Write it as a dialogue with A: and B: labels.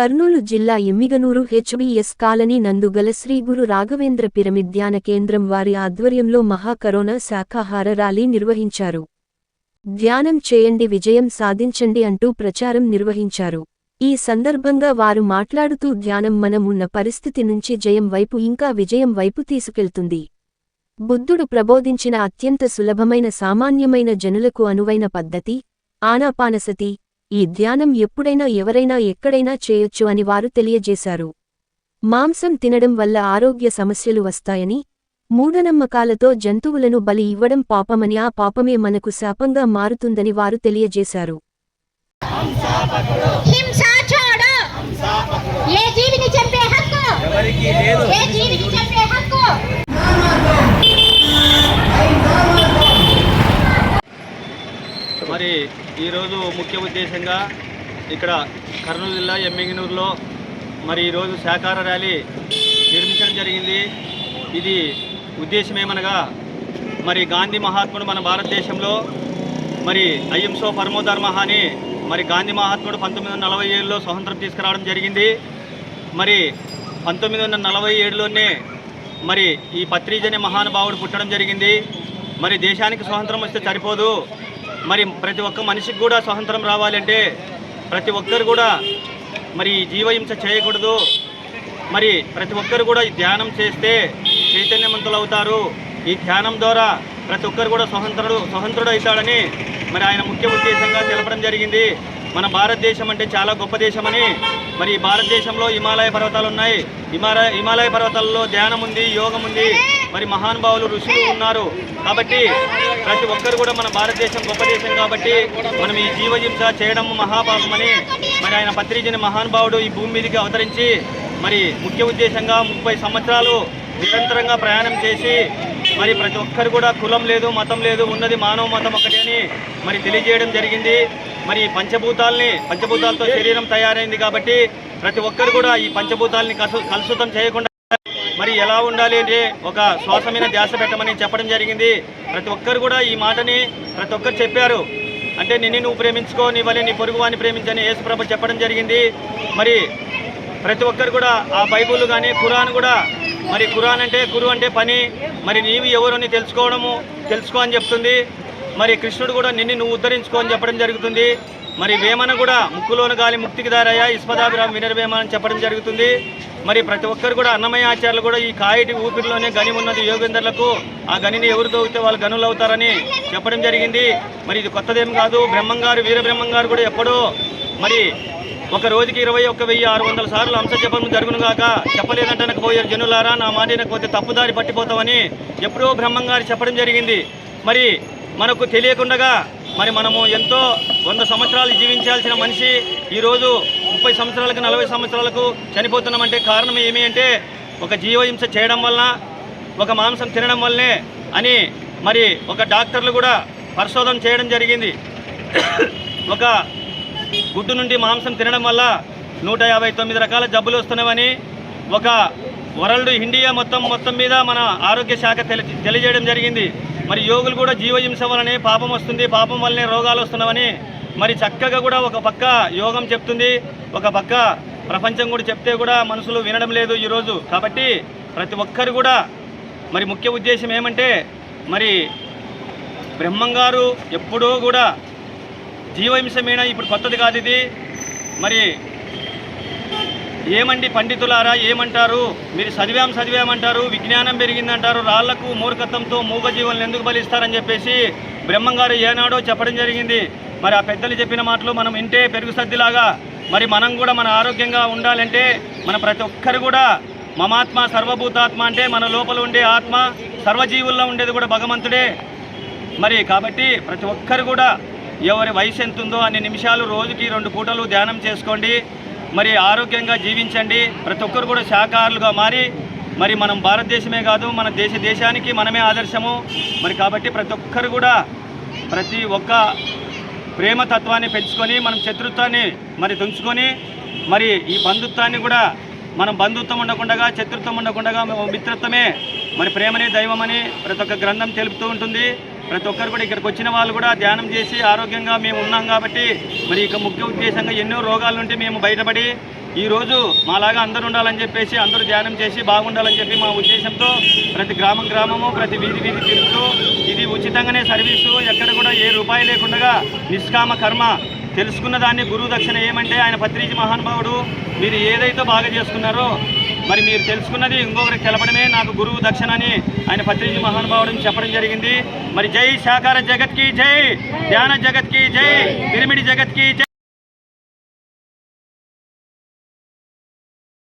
A: కర్నూలు జిల్లా Emmiganur HBS colony నందు గల శ్రీ గురు రాఘవేంద్ర పిరమిడ్ ధ్యాన కేంద్రం వారి ఆధ్వర్యంలో మహా కరోనా శాఖాహార ర్యాలీ నిర్వహించారు. ధ్యానం చేయండి విజయం సాధించండి అంటూ ప్రచారం నిర్వహించారు. ఈ సందర్భంగా వారు మాట్లాడుతూ ధ్యానం మనం ఉన్న పరిస్థితి నుంచి జయం వైపు ఇంకా విజయం వైపు తీసుకెళ్తుంది. బుద్ధుడు ప్రబోధించిన అత్యంత సులభమైన సామాన్యమైన జనులకు అనువైన పద్ధతి ఆనాపానసతి ఈ ధ్యానం ఎప్పుడైనా ఎవరైనా ఎక్కడైనా చేయొచ్చు అని వారు తెలియజేశారు. మాంసం తినడం వల్ల ఆరోగ్య సమస్యలు వస్తాయని మూఢనమ్మకాలతో జంతువులను బలి ఇవ్వడం పాపమని ఆ పాపమే మనకు శాపంగా మారుతుందని వారు తెలియజేశారు.
B: హింస చూడు. ఏ జీవిని చంపే హక్కు?
C: ఎవరికి లేదు.
B: ఏ జీవిని చంపే హక్కు
C: మరి ఈరోజు ముఖ్య ఉద్దేశంగా ఇక్కడ కర్నూలు జిల్లా ఎమ్మిగినూరులో మరి ఈరోజు శాకార ర్యాలీ నిర్మించడం జరిగింది. ఇది ఉద్దేశం ఏమనగా మరి గాంధీ మహాత్ముడు మన భారతదేశంలో మరి అహింసో పరమోధర్మ అని మరి గాంధీ మహాత్ముడు పంతొమ్మిది వందల నలభై ఏడులో స్వతంత్రం తీసుకురావడం జరిగింది. మరి పంతొమ్మిది వందల నలభై ఏడులోనే మరి ఈ పత్రిజనే మహానుభావుడు పుట్టడం జరిగింది. మరి దేశానికి స్వాతంత్రం వస్తే సరిపోదు. మరి ప్రతి ఒక్క మనిషికి కూడా స్వాతంత్రం రావాలంటే ప్రతి ఒక్కరు కూడా మరి జీవహింస చేయకూడదు. మరి ప్రతి ఒక్కరు కూడా ఈ ధ్యానం చేస్తే చైతన్యవంతులు అవుతారు. ఈ ధ్యానం ద్వారా ప్రతి ఒక్కరు కూడా స్వతంత్రుడు స్వతంత్రుడు అవుతాడని మరి ఆయన ముఖ్య ఉద్దేశంగా తెలపడం జరిగింది. మన భారతదేశం అంటే చాలా గొప్ప దేశమని. మరి భారతదేశంలో హిమాలయ పర్వతాలు ఉన్నాయి. హిమాలయ హిమాలయ పర్వతాల్లో ధ్యానం ఉంది యోగం ఉంది. మరి మహానుభావులు ఋషులు ఉన్నారు. కాబట్టి ప్రతి ఒక్కరు కూడా మన భారతదేశం గొప్ప దేశం కాబట్టి మనం ఈ జీవహింస చేయడం మహాపాపమని. మరి ఆయన పత్రిజని మహానుభావుడు ఈ భూమి మీదకి అవతరించి మరి ముఖ్య ఉద్దేశంగా ముప్పై సంవత్సరాలు నిరంతరంగా ప్రయాణం చేసి మరి ప్రతి ఒక్కరు కూడా కులం లేదు మతం లేదు ఉన్నది మానవ మతం ఒకటి అని మరి తెలియజేయడం జరిగింది. మరి ఈ పంచభూతాల్ని పంచభూతాలతో శరీరం తయారైంది కాబట్టి ప్రతి ఒక్కరు కూడా ఈ పంచభూతాలని కలుషితం చేయకుండా మరి ఎలా ఉండాలి అంటే ఒక శ్వాస మీద ధ్యాస పెట్టమని చెప్పడం జరిగింది. ప్రతి ఒక్కరు కూడా ఈ మాటని ప్రతి ఒక్కరు చెప్పారు. అంటే నిన్ను నువ్వు ప్రేమించుకో నీ వల్ల నీ పొరుగువాని ప్రేమించని యేసుప్రభు చెప్పడం జరిగింది. మరి ప్రతి ఒక్కరు కూడా ఆ బైబుల్ కానీ ఖురాన్ కూడా మరి ఖురాన్ అంటే కురు అంటే పని. మరి నీవు ఎవరు అని తెలుసుకోవడము తెలుసుకో అని చెప్తుంది. మరి కృష్ణుడు కూడా నిన్ను నువ్వు ఉద్ధరించుకో అని చెప్పడం జరుగుతుంది. మరి వేమన కూడా ముక్కులోని గాలి ముక్తికి దారయ్యా ఇస్పదాభిరామ వినర్వేమ అని చెప్పడం జరుగుతుంది. మరి ప్రతి ఒక్కరు కూడా అన్నమయ్య ఆచార్యులు కూడా ఈ కాయటి ఊపిరిలోనే గని ఉన్నది యోగేందర్లకు ఆ గనిని ఎవరు తోగితే వాళ్ళు గనులు అవుతారని చెప్పడం జరిగింది. మరి ఇది కొత్తదేం కాదు. బ్రహ్మంగారు వీర బ్రహ్మంగారు కూడా ఎప్పుడో మరి ఒక రోజుకి ఇరవై ఒక్క వెయ్యి ఆరు వందల సార్లు అంశ చెప్పడం జరుగునుగాక చెప్పలేదంటే పోయే జనులారా నా మాటినకపోతే తప్పుదారి పట్టిపోతామని ఎప్పుడో బ్రహ్మంగారు చెప్పడం జరిగింది. మరి మనకు తెలియకుండగా మరి మనము ఎంతో వంద సంవత్సరాలు జీవించాల్సిన మనిషి ఈరోజు ముప్పై సంవత్సరాలకు నలభై సంవత్సరాలకు చనిపోతున్నామంటే కారణం ఏమి అంటే ఒక జీవహింస చేయడం వలన ఒక మాంసం తినడం వల్లనే అని మరి ఒక డాక్టర్లు కూడా పరిశోధన చేయడం జరిగింది. ఒక గుడ్డు నుండి మాంసం తినడం వల్ల నూట యాభై తొమ్మిది రకాల జబ్బులు వస్తున్నాయని ఒక వరల్డ్ ఇండియా మొత్తం మొత్తం మీద మన ఆరోగ్య శాఖ తెలి తెలియజేయడం జరిగింది. మరి యోగులు కూడా జీవహింస వలనే పాపం వస్తుంది పాపం వల్లనే రోగాలు వస్తున్నవని మరి చక్కగా కూడా ఒక పక్క యోగం చెప్తుంది ఒక పక్క ప్రపంచం కూడా చెప్తే కూడా మనుషులు వినడం లేదు ఈరోజు కాబట్టి ప్రతి ఒక్కరు కూడా మరి ముఖ్య ఉద్దేశం ఏమంటే మరి బ్రహ్మంగారు ఎప్పుడూ కూడా జీవహింస ఇప్పుడు కొత్తది కాదు ఇది. మరి ఏమండి పండితులారా ఏమంటారు? మీరు చదివాం చదివామంటారు విజ్ఞానం పెరిగిందంటారు రాళ్ళకు మూర్ఖత్వంతో మూగజీవులను ఎందుకు బలిస్తారని చెప్పేసి బ్రహ్మంగారు ఏనాడో చెప్పడం జరిగింది. మరి ఆ పెద్దలు చెప్పిన మాటలు మనం ఇంటే పెరుగు సద్దిలాగా. మరి మనం కూడా మన ఆరోగ్యంగా ఉండాలంటే మన ప్రతి ఒక్కరు కూడా మమాత్మ సర్వభూతాత్మ అంటే మన లోపల ఉండే ఆత్మ సర్వజీవుల్లో ఉండేది కూడా భగవంతుడే. మరి కాబట్టి ప్రతి ఒక్కరు కూడా ఎవరి వయసు ఎంత ఉందో అన్ని నిమిషాలు రోజుకి రెండు పూటలు ధ్యానం చేసుకోండి. మరి ఆరోగ్యంగా జీవించండి. ప్రతి ఒక్కరు కూడా శాకాహారులుగా మారి మరి మనం భారతదేశమే కాదు మన దేశ దేశానికి మనమే ఆదర్శము. మరి కాబట్టి ప్రతి ఒక్కరు కూడా ప్రతి ఒక్క ప్రేమతత్వాన్ని పెంచుకొని మనం శత్రుత్వాన్ని మరి తుంచుకొని మరి ఈ బంధుత్వాన్ని కూడా మనం బంధుత్వం ఉండకుండా శత్రుత్వం ఉండకుండా మిత్రత్వమే మరి ప్రేమనే దైవమని ప్రతి ఒక్క గ్రంథం తెలుపుతూ ఉంటుంది. ప్రతి ఒక్కరు కూడా ఇక్కడికి వచ్చిన వాళ్ళు కూడా ధ్యానం చేసి ఆరోగ్యంగా మేము ఉన్నాం కాబట్టి మరి ఇక ముఖ్య ఉద్దేశంగా ఎన్నో రోగాల నుండి మేము బయటపడి ఈరోజు మాలాగా అందరూ ఉండాలని చెప్పేసి అందరూ ధ్యానం చేసి బాగుండాలని చెప్పి మా ఉద్దేశంతో ప్రతి గ్రామం గ్రామము ప్రతి వీధి వీధి తిరుగుతూ ఇది ఉచితంగానే సర్వీసు. ఎక్కడ కూడా ఏ రూపాయి లేకుండా నిష్కామ కర్మ. తెలుసుకున్న దాన్ని గురువు దక్షిణ ఏమంటే ఆయన పత్రిజీ మహానుభావుడు మీరు ఏదైతే బాగా చేసుకున్నారో మరి మీరు తెలుసుకున్నది ఇంకొకరికి తెలపడమే. నాకు గురువు దక్షిణ అని ఆయన పత్రిజీ మహానుభావుడు చెప్పడం జరిగింది. మరి జై శాకార జగత్కి జై ధ్యాన జగత్కి జై పిరిమిడి జగత్కి జై.